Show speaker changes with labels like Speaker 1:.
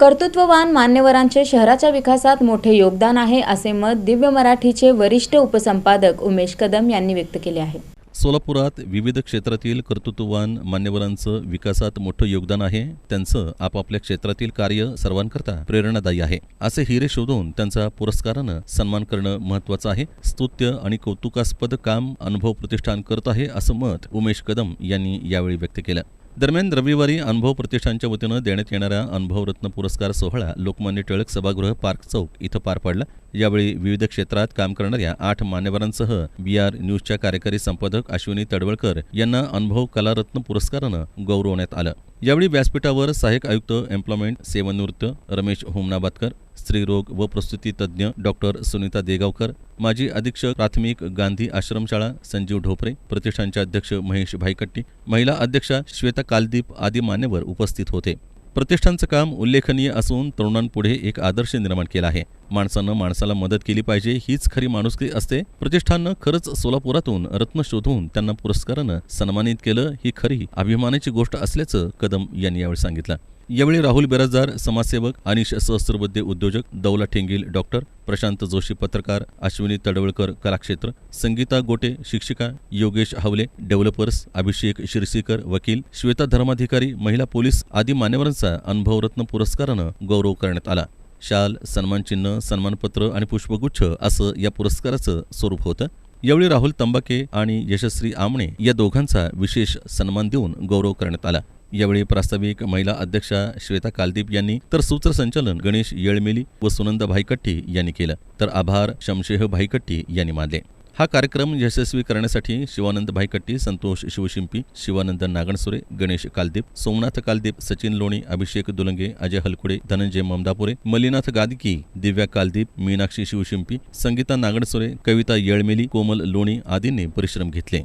Speaker 1: कर्तृत्ववान मान्यवरांचे शहराच्या विकासात मोठे योगदान आहे असे मत दिव्य मराठीचे वरिष्ठ उपसंपादक उमेश कदम यांनी व्यक्त केले आहे.
Speaker 2: सोलापुरात विविध क्षेत्रातील कर्तृत्ववान मान्यवरांचं विकासात मोठं योगदान आहे त्यांचं आपापल्या क्षेत्रातील कार्य सर्वांकरता प्रेरणादायी आहे. असे हिरे शोधून त्यांचा पुरस्कारानं सन्मान करणं महत्वाचं आहे. स्तुत्य आणि कौतुकास्पद काम अनुभव प्रतिष्ठान करत आहे असं मत उमेश कदम यांनी यावेळी व्यक्त केलं. दरम्यान रविवारी अनुभव प्रतिष्ठानच्या वतीनं देण्यात येणारा अनुभवरत्न पुरस्कार सोहळा लोकमान्य टिळक सभागृह पार्क चौक इथं पार पडला. यावेळी विविध क्षेत्रात काम करणाऱ्या आठ मान्यवरांसह बी आर न्यूजच्या कार्यकारी संपादक अश्विनी तडवळकर यांना अनुभव कलारत्न पुरस्कारानं गौरवण्यात आलं. यावेळी व्यासपीठावर सहाय्यक आयुक्त एम्प्लॉयमेंट सेवानिवृत्त रमेश होमनाबादकर स्त्रीरोग व प्रसूती तज्ज्ञ डॉक्टर सुनीता देगावकर माजी अधीक्षक प्राथमिक गांधी आश्रमशाळा संजीव ढोपरे प्रतिष्ठानचे अध्यक्ष महेश भाईकट्टी महिला अध्यक्षा श्वेता कालदीप आदी मान्यवर उपस्थित होते. प्रतिष्ठानचं काम उल्लेखनीय असून तरुणांपुढे एक आदर्श निर्माण केला आहे. माणसानं माणसाला मदत केली पाहिजे हीच खरी माणुसकी असते. प्रतिष्ठाननं खरंच सोलापुरातून रत्न शोधून त्यांना पुरस्कारानं सन्मानित केलं ही खरी अभिमानाची गोष्ट असल्याचं कदम यांनी यावेळी सांगितलं. यावेळी राहुल बिराजदार समाजसेवक अनिश सहस्त्रबुद्धे उद्योजक दौला ठेंगील डॉक्टर प्रशांत जोशी पत्रकार अश्विनी तडवळकर कलाक्षेत्र संगीता गोटे शिक्षिका योगेश हावले डेव्हलपर्स अभिषेक शिरसीकर वकील श्वेता धर्माधिकारी महिला पोलीस आदी मान्यवरांचा अनुभवरत्न पुरस्कारानं गौरव करण्यात आला. शाल सन्मानचिन्ह सन्मानपत्र आणि पुष्पगुच्छ असं या पुरस्काराचं स्वरूप होतं. यावेळी राहुल तंबाके आणि यशस्वी आमणे या दोघांचा विशेष सन्मान देऊन गौरव करण्यात आला. यावेळी प्रास्ताविक महिला अध्यक्षा श्वेता कालदीप यांनी तर सूत्रसंचालन गणेश येळमेली व सुनंदा भाईकट्टी यांनी केलं. तर आभार शमशेह भाईकट्टी यांनी मानले. हा कार्यक्रम यशस्वी करण्यासाठी शिवानंद भाईकट्टी संतोष शिवशिंपी शिवानंद नागणसुरे गणेश कालदीप सोमनाथ कालदीप सचिन लोणी अभिषेक दुलंगे अजय हलकुडे धनंजय ममदापुरे मल्लीनाथ गादकी दिव्या कालदीप मीनाक्षी शिवशिंपी संगीता नागणसुरे कविता येळमेली कोमल लोणी आदींनी परिश्रम घेतले.